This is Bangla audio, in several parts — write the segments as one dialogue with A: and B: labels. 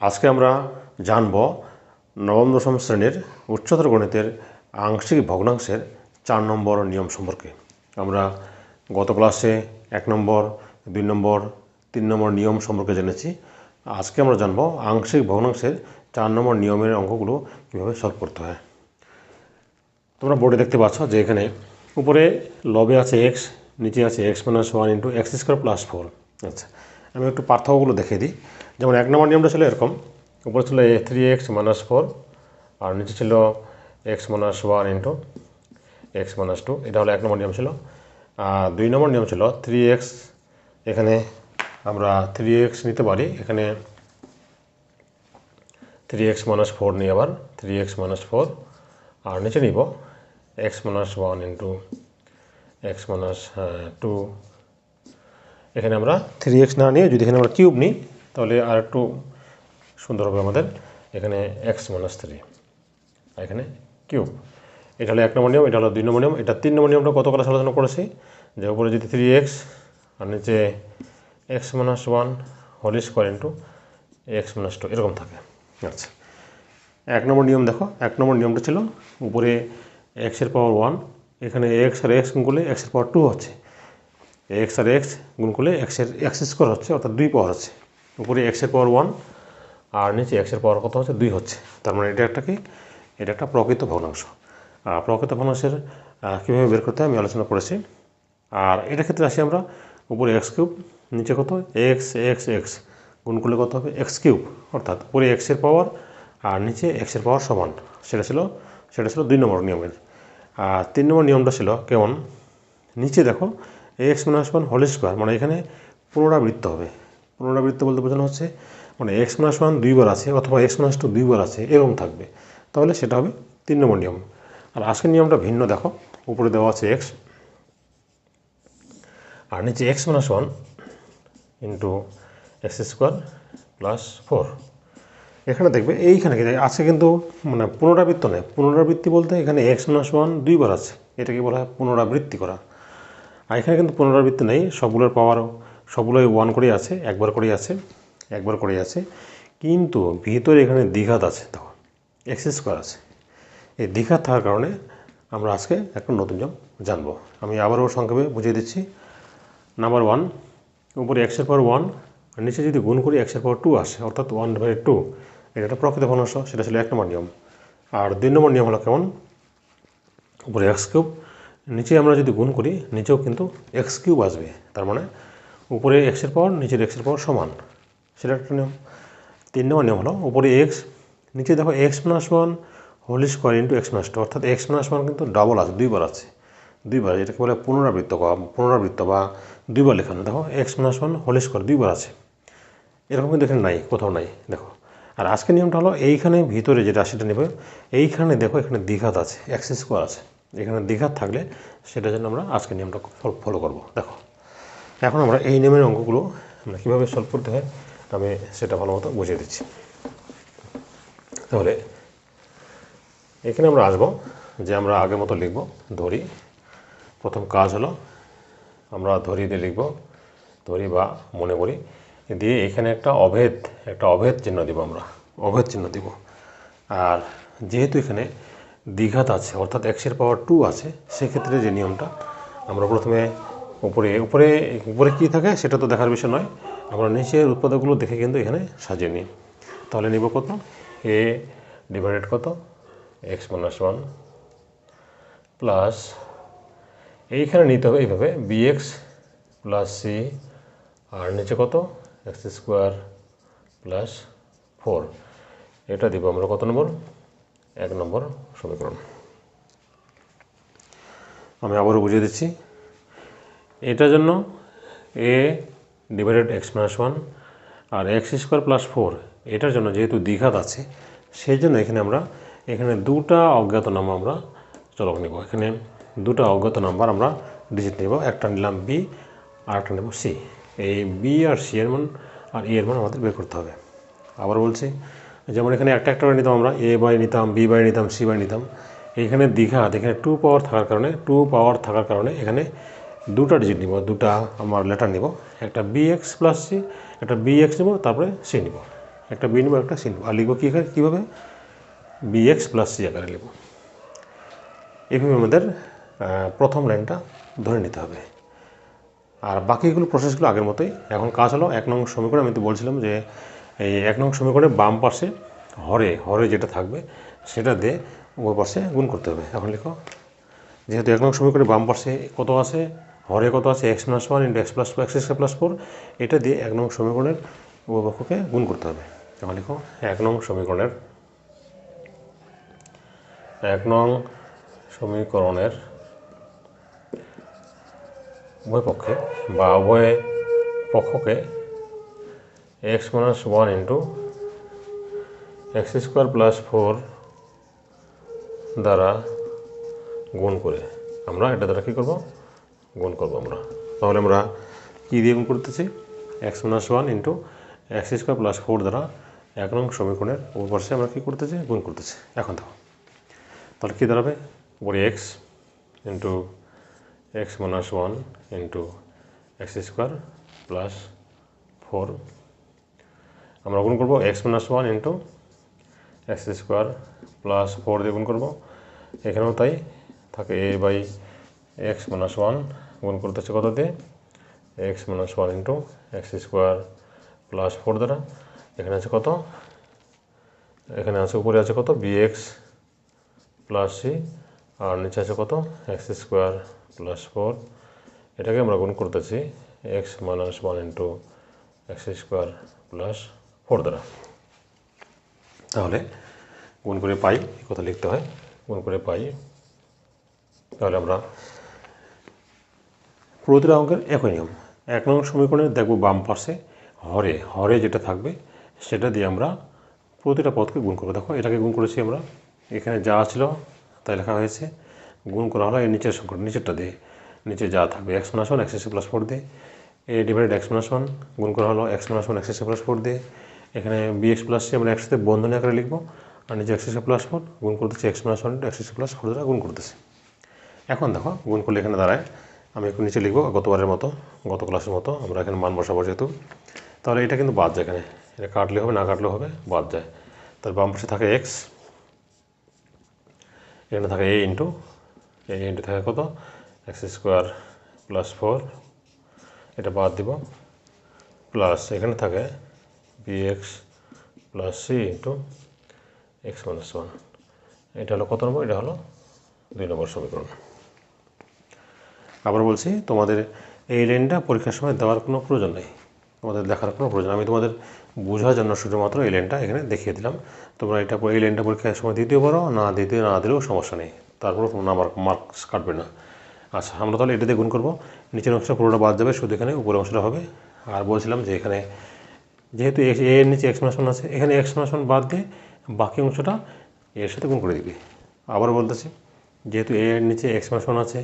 A: আজকে আমরা জানব নবম দশম শ্রেণির উচ্চতর গণিতের আংশিক ভগ্নাংশের চার নম্বর নিয়ম সম্পর্কে। আমরা গত ক্লাসে এক নম্বর, দুই নম্বর, তিন নম্বর নিয়ম সম্পর্কে জেনেছি। আজকে আমরা জানব আংশিক ভগ্নাংশের চার নম্বর নিয়মের অঙ্কগুলো কীভাবে সলভ করতে হয়। তোমরা বোর্ডে দেখতে পাচ্ছ যে এখানে উপরে লবে আছে এক্স নিচে আছে x minus one into x square plus four আচ্ছা আমি একটু পার্থক্যগুলো দেখিয়ে দিই। যেমন এক নম্বর নিয়মটা ছিল এরকম। উপরে ছিল এ থ্রি এক্স মাইনাস ফোর আর নিচে ছিল x minus one into x minus two এটা হলো এক নম্বর নিয়ম ছিল। আর দুই নম্বর নিয়ম ছিল থ্রি এক্স এখানে আমরা থ্রি এক্স নিতে পারি। এখানে থ্রি এক্স মাইনাস ফোর নিই আবার থ্রি এক্স মাইনাস ফোর আর নিচে নিব x minus one into x minus two এখানে আমরা থ্রি এক্স না নিয়ে যদি এখানে আমরা কিউব নিই তাহলে আর একটু সুন্দর হবে আমাদের এখানে এক্স মাইনাস থ্রি এখানে কিউব এটা হলো এক নম্বর নিয়ম, এটা হলো দুই নম্বর নিয়ম, এটা তিন নম্বর নিয়মটা কত ক্লাস আলোচনা করেছি? যে উপরে যদি থ্রি এক্স আর নিচে x minus one whole square into x minus two এরকম থাকে। আচ্ছা এক নম্বর নিয়ম দেখো, এক নম্বর নিয়মটা ছিল উপরে এক্সের পাওয়ার ওয়ান এখানে এক্স আর এক্স গুণ করলে এক্সের পাওয়ার টু হচ্ছে। এক্স আর এক্স গুণ করলে এক্সের এক্স স্কোয়ার হচ্ছে, অর্থাৎ দুই পাওয়ার হচ্ছে। উপরে এক্সের পাওয়ার ওয়ান আর নিচে এক্সের পাওয়ার কত হচ্ছে? দুই হচ্ছে। তার মানে এটা একটা কি? এটা একটা প্রকৃত ভগ্নাংশ। আর প্রকৃত ভগ্নাংশের কীভাবে বের করতে হয় আমি আলোচনা করেছি। আর এটার ক্ষেত্রে আসি আমরা উপরে এক্স কিউব নিচে কত? এক্স এক্স এক্স গুণ করলে কত হবে? এক্স কিউব অর্থাৎ উপরে এক্সের পাওয়ার আর নিচে এক্সের পাওয়ার সমান। সেটা ছিল সেটা ছিল দুই নম্বর নিয়মের। আর তিন নম্বর নিয়মটা ছিল কেমন? নিচে দেখো x minus one whole square মানে এখানে পুনরাবৃত্ত হবে। পুনরাবৃত্ত বলতে বোঝানো হচ্ছে মানে এক্স মাইনাস ওয়ান দুইবার আছে অথবা এক্স মাইনাস টু দুইবার আছে, এরকম থাকবে। তাহলে সেটা হবে তিন নম্বর নিয়ম। আর আজকের নিয়মটা ভিন্ন, দেখো। উপরে দেওয়া আছে এক্স আর নিচে x minus one into x square plus four এখানে দেখবে, এইখানে আছে কিন্তু মানে পুনরাবৃত্ত নেই পুনরাবৃত্তি বলতে এখানে এক্স মাইনাস ওয়ান দুইবার আছে। এটাকে বলা হয় পুনরাবৃত্তি করা। আর এখানে কিন্তু পুনরাবৃত্তি নেই, সবগুলোর পাওয়ার সবগুলোই ওয়ান করেই আছে, একবার করেই আছে, একবার করেই আছে। কিন্তু ভিতরে এখানে দ্বিঘাত আছে, দেখো এক্সেস স্কোয়ার আছে। এই দ্বিঘাত থাকার কারণে আমরা আজকে একটা নতুন নিয়ম জানব। আমি আবারও সংক্ষেপে বুঝিয়ে দিচ্ছি। নাম্বার ওয়ান উপরে এক্সের পাওয়ার ওয়ান আর নিচে যদি গুণ করি এক্সের পাওয়ার টু আসে, অর্থাৎ ওয়ান ডিভাইড টু এটা একটা প্রকৃত ভগ্নাংশ সেটা ছিল এক নম্বর নিয়ম। আর দুই নম্বর নিয়ম হলো কেমন? উপরে এক্স কিউব নিচে আমরা যদি গুণ করি, নিচেও কিন্তু এক্স কিউব আসবে। তার মানে উপরে এক্সের পাওয়ার নিচের এক্সের পাওয়ার সমান। সেটা একটা নিয়ম। তিন নম্বর নিয়ম হলো, উপরে এক্স নিচে দেখো x plus one whole square into x plus two অর্থাৎ এক্স প্লাস ওয়ান কিন্তু ডাবল আছে, দুইবার আছে। দুইবার যেটাকে বলে পুনরাবৃত্ত করা, পুনরাবৃত্ত বা দুইবার লেখানো দেখো x plus one whole square দুইবার আছে। এরকম কিন্তু এখানে নাই, কোথাও নাই, দেখো। আর আজকের নিয়মটা হলো, এইখানে ভিতরে যে রাশিটা নেবে, এইখানে দেখো এখানে দ্বিঘাত আছে এক্স স্কোয়ার আছে। এখানে দ্বিঘাত থাকলে সেটার জন্য আমরা আজকের নিয়মটা ফলো করব, দেখো। এখন আমরা এই নিয়মের অঙ্কগুলো আমরা কীভাবে সলভ করতে হয় আমি সেটা ভালো মতো বুঝিয়ে দিচ্ছি। তাহলে এখানে আমরা আসব যে আমরা আগের মতো লিখব, ধরি। প্রথম কাজ হলো আমরা ধরি দিয়ে লিখব, ধরি বা মনে করি। দিয়ে এখানে একটা অভেদ একটা অভেদ চিহ্ন দিব আমরা, অভেদ চিহ্ন দিব। আর যেহেতু এখানে দ্বিঘাত আছে, অর্থাৎ এক্সের পাওয়ার টু আছে, সেক্ষেত্রে যে নিয়মটা আমরা প্রথমে উপরে উপরে উপরে কী থাকে সেটা তো দেখার বিষয় নয়। আমরা নিচের উৎপাদকগুলো দেখে কিন্তু এখানে সাজিয়ে নিই। তাহলে নিব কত? এ ডিভাইডেড কত? এক্স মাইনাস ওয়ান প্লাস এইখানে নিতে হবে এইভাবে বিএক্স প্লাস সি আর নিচে কত? এক্স স্কোয়ার প্লাস ফোর এটা দিব আমরা কত নম্বর? এক নম্বর সমীকরণ। আমি আবারও বুঝিয়ে দিচ্ছি। এটার জন্য A divided x minus one R x square plus four এটার জন্য যেহেতু দ্বিঘাত আছে সেই জন্য এখানে আমরা, এখানে দুটা অজ্ঞাত নাম আমরা চলক নেব। এখানে দুটা অজ্ঞাত নাম্বার আমরা ডিজিট নেব। একটা নিলাম বি আর একটা নেব সি এই বি আর সি এর মান আর ই এর মান আমাদের বের করতে হবে। আবার বলছি, যেমন এখানে একটা একটা নিতাম আমরা এ বাই নিতাম বি বাই নিতাম সি বাই নিতাম। এখানে দীঘাত এখানে টু পাওয়ার থাকার কারণে টু পাওয়ার থাকার কারণে এখানে দুটা ডিজিট নিব, দুটা আমার লেটার নিব, একটা বি এক্স প্লাস সি একটা বি এক্স নেব, তারপরে সি নিব। একটা বি নেব, একটা সি নেব। আর লিখব কী আকারে কীভাবে? বি এক্স প্লাস সি আকারে লিখব। এইভাবে আমাদের প্রথম লাইনটা ধরে নিতে হবে। আর বাকিগুলো প্রসেসগুলো আগের মতোই। এখন কাজ হলো এক নং সমীকরণ, আমি তো বলছিলাম যে এই এক নং সমীকরণে বাম পাশে হরে হরে যেটা থাকবে, সেটা দিয়ে উভয় পাশে গুণ করতে হবে। এখন লিখো, যেহেতু এক নং সমীকরণে বাম পাশে কত আছে? হরে কত আছে? X minus one into x plus x square plus four এটা দিয়ে এক নং সমীকরণের উপপক্ষকে গুণ করতে হবে। এখন লিখো, এক নং সমীকরণের, এক নং সমীকরণের উভয় পক্ষে বা উভয় পক্ষকে x minus one into x square plus four দ্বারা গুণ করে আমরা এটা দ্বারা কী করব? গুণ করব আমরা। তাহলে আমরা কী দিয়ে গুণ করতেছি? X minus one into x square plus four দ্বারা এক নং সমীকরণের উপপাশে আমরা কী করতেছি? গুণ করতেছি। এখন দেখো। তাহলে কী দাঁড়াবে? উপরে x into x minus one into x square plus four আমরা গুণ করব x minus one into x square plus four দিয়ে গুণ করব। এখানেও তাই। থাকে A by x minus one গুণ করতেছে কত দিয়ে? X minus one into x square plus four দ্বারা। এখানে আছে কত? এখানে আছে উপরে আছে কত? B x plus C. আর নিচে আছে কত? X square plus four. এটাকে আমরা গুণ করতেছি x minus one into x square plus four দ্বারা। তাহলে গুণ করে পাই কথা লিখতে হয়, গুণ করে পাই। তাহলে আমরা প্রতিটা অঙ্কের একই নিয়ম। এক নং সমীকরণে দেখব বাম পাশে হরে। হরে যেটা থাকবে, সেটা দিয়ে আমরা প্রতিটা পদকে গুণ করব। দেখো, এটাকে গুণ করেছি আমরা। এখানে যা ছিল তাই লেখা হয়েছে। গুণ করা হলো এই নিচের সংখ্যা, নিচেরটা দিয়ে নিচে যা থাকবে x minus one x plus four দিয়ে A divided x minus one গুণ করা হলো x minus one x plus four দিয়ে এখানে বি এক্স প্লাস সি আমরা একসাথে বন্ধনী আকারে লিখব। আর নিচে এক্স প্লাস ফোর গুণ করতেছি x minus one x plus four দ্বারা গুণ করতেছি। এখন দেখো, গুণ করলে এখানে দাঁড়ায়। আমি একটু নিচে লিখব, গতবারের মতো, গত ক্লাসের মতো, আমরা এখানে মান বসাবো যেহেতু। তাহলে এটা কিন্তু বাদ যায় এখানে। এটা কাটলে হবে, না কাটলেও হবে, বাদ যায়। তার বাম পাশে থাকে এক্স এখানে থাকে এ ইন্টু এ ইন্টু থাকে কত? এক্স স্কোয়ার প্লাস ফোর এটা বাদ দিব। প্লাস এখানে থাকে B x plus C into x minus one এটা হলো কত নম্বর? এটা হলো দুই নম্বর সমীকরণ। আবার বলছি, তোমাদের এই লাইনটা পরীক্ষার সময় দেওয়ার কোনো প্রয়োজন নেই। তোমাদের দেখার কোনো প্রয়োজন আমি তোমাদের বোঝার জন্য শুধুমাত্র এই লাইনটা এখানে দেখিয়ে দিলাম। তোমরা এটা এই লাইনটা পরীক্ষার সময় দিতেও পারো, না দিতে না দিলেও সমস্যা নেই। তারপর নাম্বার, মার্কস কাটবে না। আচ্ছা আমরা তাহলে এটা দিয়ে গুণ করব। নিচের অংশটা পুরোটা বাদ যাবে, শুধু এখানে উপরের অংশটা হবে। আর বলছিলাম যে এখানে যেহেতু এ এর নিচে এক্সপ্রেশন আছে, এখানে এক্সপ্রেশন বাদ দিয়ে বাকি অংশটা এর সাথে গুণ করে দিবি। আবার বলতেছি যেহেতু এ এর নিচে এক্সপ্রেশন আছে,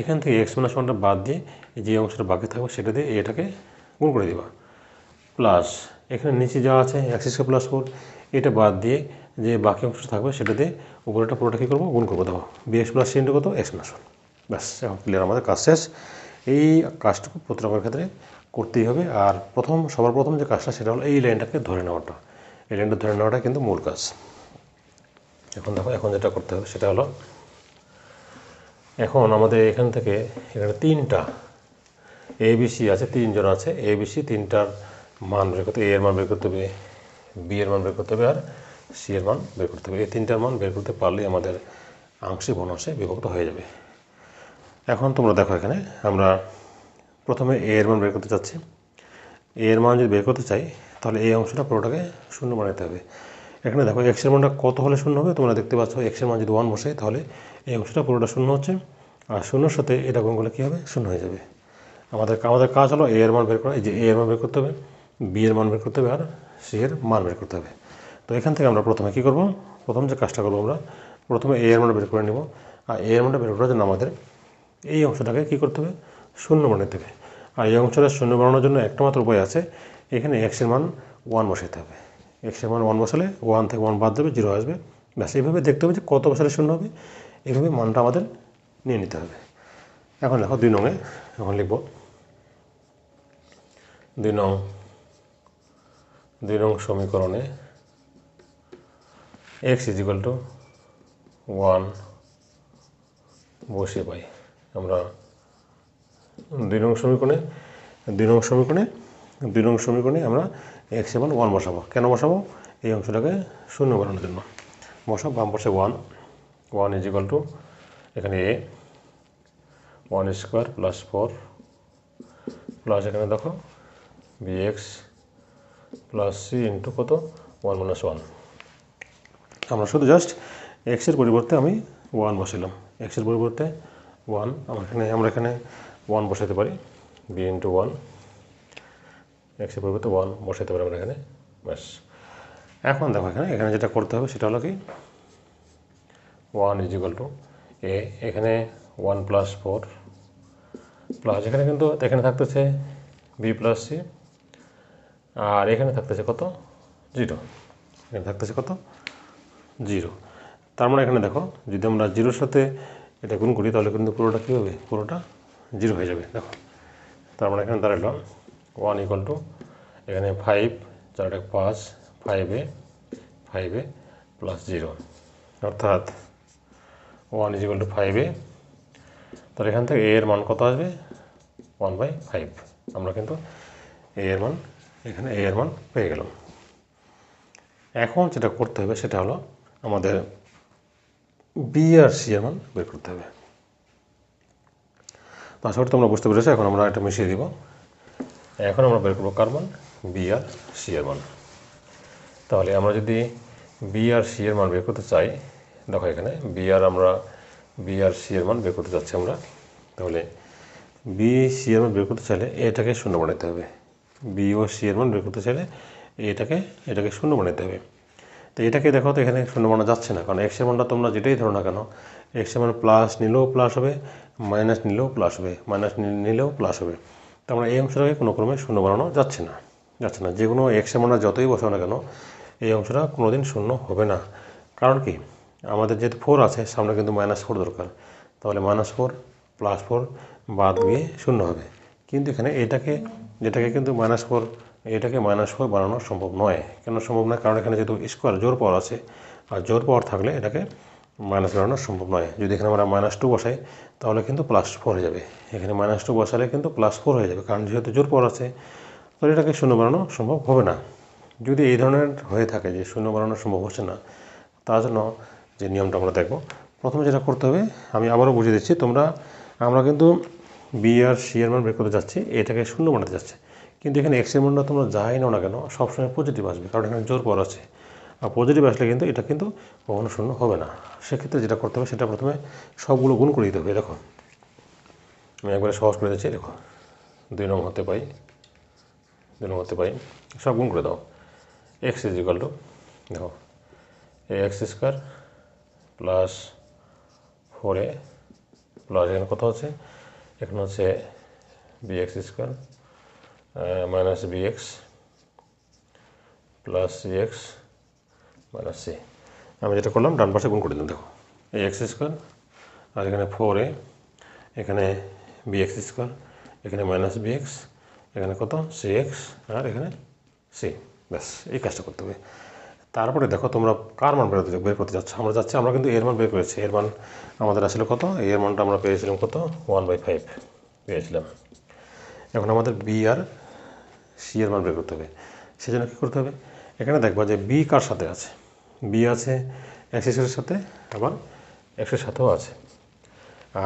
A: এখান থেকে এক্সপ্রেশনটা বাদ দিয়ে যে অংশটা বাকি থাকবে সেটা দিয়ে এটাকে গুণ করে দিবা। প্লাস এখানে নিচে যা আছে এক্স স্কোয়ার প্লাস ফোর এটা বাদ দিয়ে যে বাকি অংশ থাকবে সেটা দিয়ে উপরেটা পুরোটা কী করব? গুণ করব। দেখো বি এক্স প্লাস ইন্টু কত? এক্স ওয়ান ব্যাস, এখন ক্লিয়ার আমাদের কাজ শেষ। এই কাজটুকু প্রত্যেকের ক্ষেত্রে করতেই হবে। আর প্রথম, সবার প্রথম যে কাজটা, সেটা হলো এই লাইনটাকে ধরে নেওয়াটা। এই লাইনটা ধরে নেওয়াটা কিন্তু মূল কাজ। এখন দেখো, এখন যেটা করতে হবে সেটা হলো এখন আমাদের এখান থেকে এখানে তিনটা এ বিসি আছে, তিনজন আছে। এ বিসি তিনটার মান বের করতে এ এর মান বের করতে হবে বি এর মান বের করতে হবে আর সি এর মান বের করতে হবে। এই তিনটার মান বের করতে পারলেই আমাদের আংশিক ভগ্নাংশে বিভক্ত হয়ে যাবে। এখন তোমরা দেখো এখানে, আমরা প্রথমে এ এর মান বের করতে চাচ্ছি। এ এর মান যদি বের করতে চাই, তাহলে এই অংশটা পুরোটাকে শূন্য বানাতে হবে। এখানে দেখো এক্সের মানটা কত হলে শূন্য হবে? তোমরা দেখতে পাচ্ছ এক্সের মান যদি ওয়ান বসে, তাহলে এই অংশটা পুরোটা শূন্য হচ্ছে। আর শূন্যর সাথে এটা গুণ করলে কী হবে? শূন্য হয়ে যাবে। আমাদের আমাদের কাজ হলো এ এর মান বের করা। এই যে এ এর মান বের করতে হবে বি এর মান বের করতে হবে, আর সি এর মান বের করতে হবে। তো এখান থেকে আমরা প্রথমে কী করব? প্রথম যে কাজটা করব আমরা, প্রথমে এ এর মান বের করে নেব। আর এ এর মানটা বের করার জন্য আমাদের এই অংশটাকে কী করতে হবে? শূন্য বানাতে হবে। আর এই অংশটা শূন্য বানানোর জন্য একটা মাত্র উপায় আছে। এখানে এক্সের মান ওয়ান বসাতে হবে। এক্সের মান ওয়ান বসালে ওয়ান থেকে ওয়ান বাদ দেবে জিরো আসবে। ব্যাস, এইভাবে দেখতে হবে যে কত বসালে শূন্য হবে। এইভাবে মানটা আমাদের নিয়ে নিতে হবে। এখন দেখো দুই নঙে, এখন লিখব। দুই নং দুই নং সমীকরণে এক্স ইজিক্যাল টু ওয়ান বসে পাই। আমরা দুই নং সমীকরণে, দুই নং সমীকরণে, দুই নং সমীকরণে আমরা এক্স এবং ওয়ান বসাবো। কেন বসাবো? এই অংশটাকে শূন্য বানানোর জন্য। বসাবো বাম পাশে one one is equal to এখানে A one square plus four plus এখানে দেখো B x plus C into কত? ওয়ান মাইনাস ওয়ান আমরা শুধু জাস্ট এক্সের পরিবর্তে আমি ওয়ান বসালাম এক্সের পরিবর্তে ওয়ান আমরা এখানে আমরা এখানে ওয়ান বসাতে পারি। বি ইন্টু ওয়ান এক্সের পরিবর্তে ওয়ান বসাতে পারি আমরা এখানে। ব্যাস। এখন দেখো এখানে এখানে যেটা করতে হবে সেটা হলো কি one is equal to A এখানে ওয়ান প্লাস ফোর প্লাস এখানে কিন্তু এখানে থাকতেছে বি প্লাস সি আর এখানে থাকতেছে কত? জিরো এখানে থাকতেছে কত? জিরো তার মানে এখানে দেখো, যদি আমরা জিরোর সাথে এটা গুণ করি, তাহলে কিন্তু পুরোটা কী হবে? পুরোটা জিরো হয়ে যাবে, দেখো। তার মানে এখানে দাঁড়াল ওয়ান ইকুয়াল টু এখানে ফাইভ চারটা পাঁচ ফাইভ ফাইভ প্লাস জিরো অর্থাৎ one is equal to five A তাহলে এখান থেকে এ এর মান কত আসবে? ওয়ান বাই ফাইভ আমরা কিন্তু এ এর মান, এখানে এ এর মান পেয়ে গেলাম। এখন যেটা করতে হবে সেটা হলো আমাদের বি আর সি এর মান বের করতে হবে। তো তোমরা বুঝতে পেরেছ, এখন আমরা এটা মিশিয়ে দিব। এখন আমরা বের করব কার মান? বি আর সি এর মান। তাহলে আমরা যদি বি আর সি এর মান বের করতে চাই দেখো এখানে বি আর আমরা বি আর সি এর মান বের করতে চাচ্ছি আমরা। তাহলে বি সি এর মান বের করতে চাইলে এটাকে শূন্য বানাতে হবে। বি ও সি এর মান বের করতে চাইলে এটাকে এটাকে শূন্য বানাতে হবে। তো এটাকে দেখো তো এখানে শূন্য বানা যাচ্ছে না, কারণ এক্সের মানটা তোমরা যেটাই ধরো না কেন এক্সের মান প্লাস নিলেও প্লাস হবে মাইনাস নিলেও প্লাস হবে মাইনাস নিলেও প্লাস হবে। তো আমরা এই অংশটাকে কোনো ক্রমে শূন্য বানানো যাচ্ছে না যাচ্ছে না। যে কোনো এক্সের মানটা যতই বসাও না কেন, এই অংশটা কোনো দিন শূন্য হবে না। কারণ কি? আমাদের যেহেতু ফোর আছে সামনে কিন্তু মাইনাস ফোর দরকার। তাহলে মাইনাস ফোর প্লাস ফোর বাদ গিয়ে শূন্য হবে। কিন্তু এখানে এটাকে, যেটাকে কিন্তু মাইনাস ফোর এটাকে মাইনাস ফোর বানানো সম্ভব নয়। কেন সম্ভব নয়? কারণ এখানে যেহেতু স্কোয়ার জোর পাওয়ার আছে, আর জোর পাওয়ার থাকলে এটাকে মাইনাস বানানো সম্ভব নয়। যদি এখানে আমরা মাইনাস টু বসাই, তাহলে কিন্তু প্লাস ফোর হয়ে যাবে। এখানে মাইনাস টু বসালে কিন্তু প্লাস ফোর হয়ে যাবে, কারণ যেহেতু জোর পাওয়ার আছে, তাহলে এটাকে শূন্য বানানো সম্ভব হবে না। যদি এই ধরনের হয়ে থাকে যে শূন্য বানানো সম্ভব হচ্ছে না, তার জন্য যে নিয়মটা আমরা দেখব। প্রথমে যেটা করতে হবে, আমি আবারও বুঝিয়ে দিচ্ছি, তোমরা, আমরা কিন্তু বি আর সি এর মান বের করতে যাচ্ছি, এটাকে শূন্য বানাতে যাচ্ছে। কিন্তু এখানে এক্সের মানটা তোমরা যাই নাও না কেন, সবসময় পজিটিভ আসবে, কারণ এখানে জোর পর আছে। আর পজিটিভ আসলে কিন্তু এটা কিন্তু কখনো শূন্য হবে না। সেক্ষেত্রে যেটা করতে হবে, সেটা প্রথমে সবগুলো গুণ করে দিতে হবে, দেখো। আমি একবারে সহজ করে দিচ্ছি, দেখো। দুই নং হতে পাই দুই নং হতে পাই সব গুণ করে দাও। এক্স ইজ ইকাল টু দেখো x square plus four A plus এখানে কত হচ্ছে? এখানে হচ্ছে B x square minus B x plus C x minus C আমি যেটা করলাম, ডান পাশে গুণ করে দিলাম, দেখো। এই এক্স স্কোয়ার আর এখানে ফোর এ এখানে বি এক্স স্কোয়ার এখানে মাইনাস বি এক্স এখানে কত? সি এক্স আর এখানে সি ব্যাস, এই কাজটা করতে হবে। তারপরে দেখো তোমরা কার মান বের বের করতে যাচ্ছ? আমরা যাচ্ছি, আমরা কিন্তু এর মান বের করেছি। এর মান আমাদের আসলে কত? এর মানটা আমরা পেয়েছিলাম কত? ওয়ান বাই ফাইভ পেয়েছিলাম। এখন আমাদের বি আর সি এর মান বের করতে হবে। সেজন্য কী করতে হবে? এখানে দেখবা যে বি কার সাথে আছে? বি আছে এক্সেসের সাথে, আবার এক্সের সাথেও আছে।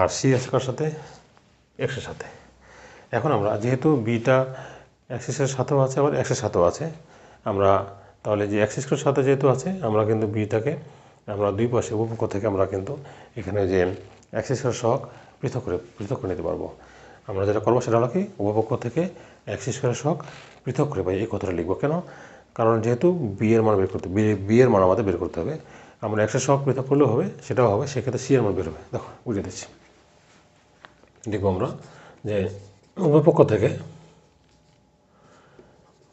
A: আর সি আছে কার সাথে? এক্সের সাথে। এখন আমরা যেহেতু বিটা অ্যাক্সিসের সাথেও আছে, আবার এক্সের সাথেও আছে, আমরা তাহলে যে অ্যাক্সিসের সাথে যেহেতু আছে, আমরা কিন্তু বিটাকে আমরা দুই পাশে উপপক্ষ থেকে আমরা কিন্তু এখানে যে অ্যাক্সিসের শখ পৃথক করে পৃথক করে নিতে পারব। আমরা যেটা করব সেটা হলো কি উপপক্ষ থেকে অ্যাক্সিস করে শখ পৃথক করে পাই এই কথাটা লিখব। কেন? কারণ যেহেতু বিয়ের মান বের করতে বিয়ের মান আমাদের বের করতে হবে। আমরা একশো শখ পৃথক করলেও হবে, সেটাও হবে, সেক্ষেত্রে সি এর মান বের হবে। দেখো বুঝে দিচ্ছি। লিখব আমরা যে উপপক্ষ থেকে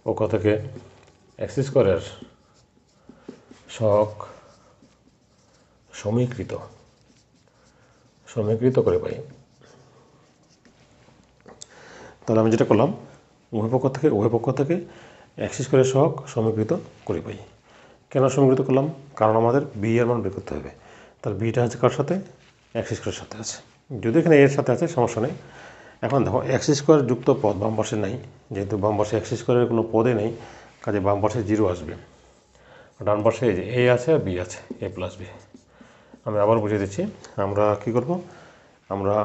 A: পক্ষ থেকে অ্যাক্সিস করার শখ সমীকৃত সমীকৃত করে পাই। তাহলে আমি যেটা করলাম, উভয় পক্ষ থেকে, উভয় পক্ষ থেকে এক্স স্কোয়ারের সহগ সমীকৃত করে পাই। কেন সমীকৃত করলাম? কারণ আমাদের বি এর মান বের করতে হবে। তার বিটা আছে কার সাথে? এক্স স্কোয়ারের সাথে আছে। যদি এখানে এর সাথে আছে, সমস্যা নেই। এখন দেখো এক্স স্কোয়ার যুক্ত পদ বাম পাশে নাই। যেহেতু বাম পাশে এক্স স্কোয়ারের কোনো পদে নেই কাজে বাম পাশে জিরো আসবে। ডান পাশে এ আছে আর বি আছে এ প্লাস বি আমি আবার বুঝিয়ে দিচ্ছি, আমরা কি করব? আমরা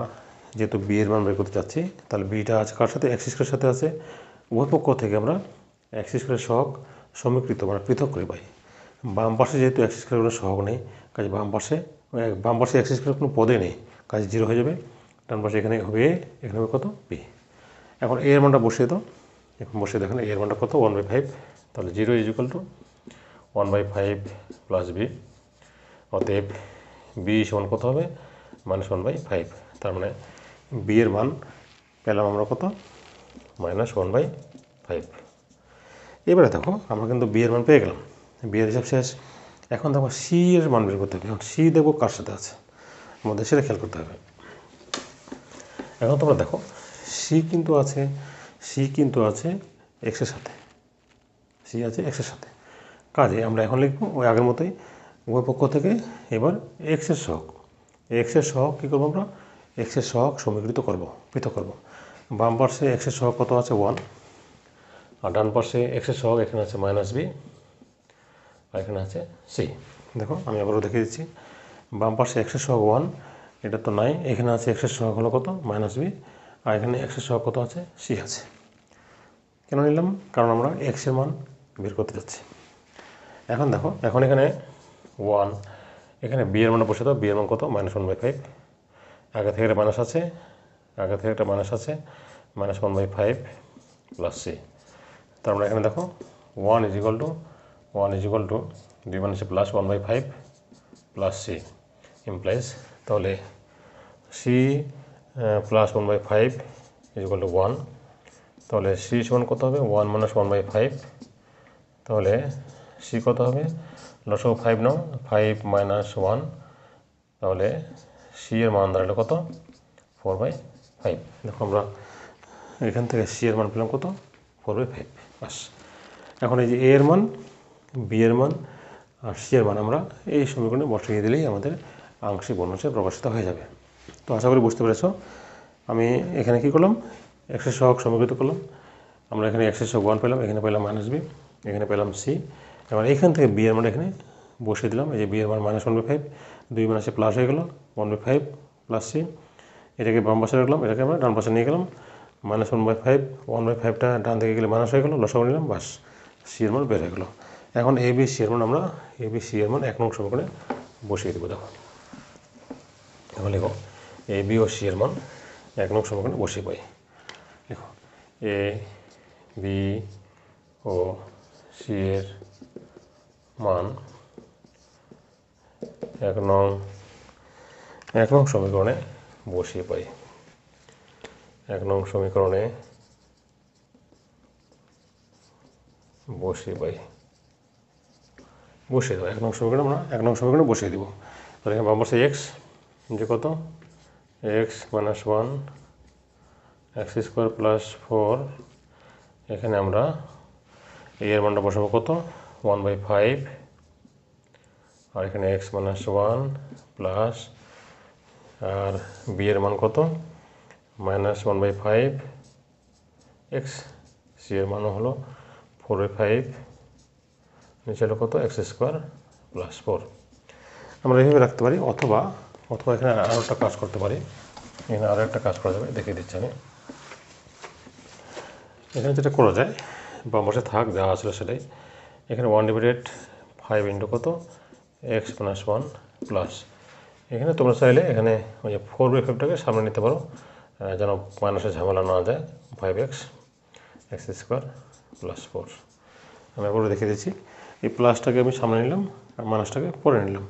A: যেহেতু বি এর মান বের করতে চাচ্ছি, তাহলে বিটা আছে কার সাথে? এক্স স্কোয়ারের সাথে আছে। উভয় পক্ষ থেকে আমরা এক্স স্কোয়ারের সহগ সমীকৃত মানে পৃথক করে পাই বাম পাশে যেহেতু এক্স স্কোয়ারের কোনো সহগ নেই, কাজে বাম পাশে বাম পাশে এক্স স্কোয়ারের কোনো পদে নেই, কাজে জিরো হয়ে যাবে। ডান পাশে এখানে হবে এ এখানে হবে কত? বি এখন এ এর মানটা বসিয়ে দাও। এখন বসিয়ে দেখেন এ এর মানটা কত? ওয়ান বাই ফাইভ তাহলে zero is equal to one by five plus B অতএব বি সমান কত হবে? মাইনাস ওয়ান বাই ফাইভ তার মানে বি এর মান পেলাম আমরা কত? মাইনাস ওয়ান বাই ফাইভ এবারে দেখো, আমরা কিন্তু বি এর মান পেয়ে গেলাম। বি এর হিসাব শেষ। এখন দেখো সি এর মান বের করতে হবে। এখন সি দেখব কার সাথে আছে? আমাদের সেটা খেয়াল করতে হবে। এখন তোমরা দেখো সি কিন্তু আছে সি কিন্তু আছে এক্সের সাথে। সি আছে এক্সের সাথে কাজে আমরা এখন লিখব ওই আগের মতোই উভয় পক্ষ থেকে এবার এক্সের সহগ এক্সের সহগ কী করব আমরা এক্সের সহগ সমীকৃত করব পৃথক করব বাম পার্শ্বে এক্সের সহগ কত আছে ওয়ান আর ডান পার্শ্বে এক্সের সহগ এখানে আছে মাইনাস বি আর এখানে আছে সি দেখো আমি আবারও দেখিয়ে দিচ্ছি বাম পাশে এক্সের সহগ ওয়ান এটা তো নাই এখানে আছে এক্সের সহগ হলো কত মাইনাস বি আর এখানে এক্সের সহগ কত আছে সি আছে কেন নিলাম কারণ আমরা এক্সের মান বের করতে যাচ্ছি। এখন দেখো, এখন এখানে ওয়ান এখানে বি এর মানটা বসে দাও বি এর মান কত? মাইনাস ওয়ান বাই ফাইভ আগে থেকে একটা মাইনাস আছে, আগে থেকে একটা মাইনাস আছে minus one by five plus C তার মানে এখানে দেখো one is equal to one is equal to দুই মানে plus one by five plus C implies তাহলে C plus one by five is equal to one তাহলে সি সমান কত হবে? One minus one by five তাহলে সি কত হবে? লসও ফাইভ নাও, ফাইভ মাইনাস ওয়ান। তাহলে সি এর মান দাঁড়াল কত? Four by five. দেখো আমরা এখান থেকে সি এর মান পেলাম কত? ফোর বাই ফাইভ বাস এখন এই যে এ এর মান, বি এর মান আর সি এর মান আমরা এই সমীকরণে বসিয়ে দিলেই আমাদের আংশিক বর্ণসে প্রকাশিত হয়ে যাবে। তো আশা করি বুঝতে পেরেছ। আমি এখানে কি করলাম? এক্সের সহগ সমীকৃত করলাম। আমরা এখানে এক্সের সহগ ওয়ান পেলাম, এখানে পেলাম মাইনাস বি। এখানে পেলাম সি এবার এখান থেকে বি এর মান এখানে বসিয়ে দিলাম। এই যে বি এর মান মাইনাস ওয়ান বাই ফাইভ দুই মাইনাসে প্লাস হয়ে গেল one by five plus C এটাকে বাম পাশে রাখলাম, এটাকে আমরা ডান পাশে নিয়ে গেলাম। Minus one by five one by ফাইভটা ডান থেকে গেলে মাইনাস হয়ে গেলো, লসাগু নিলাম, বাস। সি এর মান বের হয়ে গেলো। এখন এ বি সি এর মান আমরা এ বি সি এর মান এক নং সমীকরণে বসিয়ে দেবো, দেখো। এখন লেখো এ বি ও সি এর মান এক নং সমীকরণে বসিয়ে পাই। দেখো এ বি ও এর মান এক নং এক নং সমীকরণে বসিয়ে পাই। এক নং সমীকরণে বসিয়ে পাই। বসিয়ে দেবো, এক নং সমীকরণে আমরা এক নং সমীকরণে বসিয়ে দেবো। তাহলে এখানে বাম পাশে এক্স যে কত? X minus one X square plus four এখানে আমরা এর মানটা বসাবো কত? One by five. আর এখানে এক্স মাইনাস ওয়ান প্লাস, আর বি এর মান কত? Minus one by five. X, C এর মানও হলো ফোর বাই ফাইভ। নিচে হলো কত? X square plus four. আমরা এইভাবে রাখতে পারি, অথবা অথবা এখানে আরও একটা কাজ করতে পারি। এখানে আরও একটা কাজ করা যাবে, দেখিয়ে দিচ্ছি আমি। এখানে যেটা করা যায় বাম পাশে থাক, যা আসলে সেটাই। এখানে ওয়ান ডিভাইডেড ফাইভ ইন্টু কত? এক্স প্লাস ওয়ান প্লাস এখানে তোমরা চাইলে এখানে ওই যে ফোর বাই ফাইভটাকে সামনে নিতে পারো যেন মাইনাসের ঝামেলা না যায়। Five X X square plus four আমি আবার দেখিয়ে দিচ্ছি। এই প্লাসটাকে আমি সামনে নিলাম, আর মাইনাসটাকে পরে নিলাম।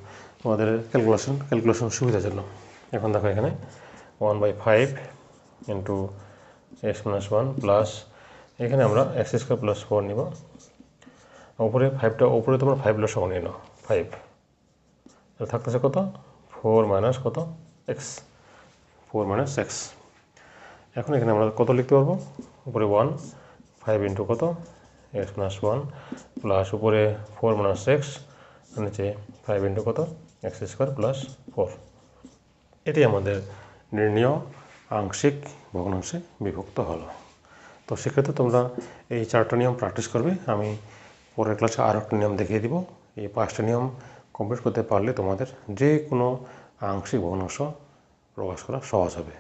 A: আমাদের ক্যালকুলেশন ক্যালকুলেশন সুবিধার জন্য। এখন দেখো এখানে one by five into X minus one plus এখানে আমরা এক্স স্কোয়ার প্লাস ফোর নিব। উপরে ফাইভটা উপরে তোমরা ফাইভ প্লাস ওয়ান নিয়ে নাও ফাইভ তাহলে থাকতেছে কত? ফোর মাইনাস কত? এক্স ফোর মাইনাস এক্স এখন এখানে আমরা কত লিখতে পারব? উপরে ওয়ান ফাইভ ইন্টু কত? এক্স মাইনাস ওয়ান প্লাস উপরে ফোর মাইনাস এক্স নিচে ফাইভ ইন্টু কত? এক্স স্কোয়ার প্লাস ফোর এটি আমাদের নির্ণীয়, আংশিক ভগ্নাংশে বিভক্ত হলো। তো সেক্ষেত্রে তোমরা এই চারটা নিয়ম প্র্যাকটিস করবে। আমি পরের ক্লাসে আরও একটা নিয়ম দেখিয়ে দিব। এই পাঁচটা নিয়ম কমপ্লিট করতে পারলে তোমাদের যে কোনো আংশিক ভগ্নাংশ প্রকাশ করা সহজ হবে।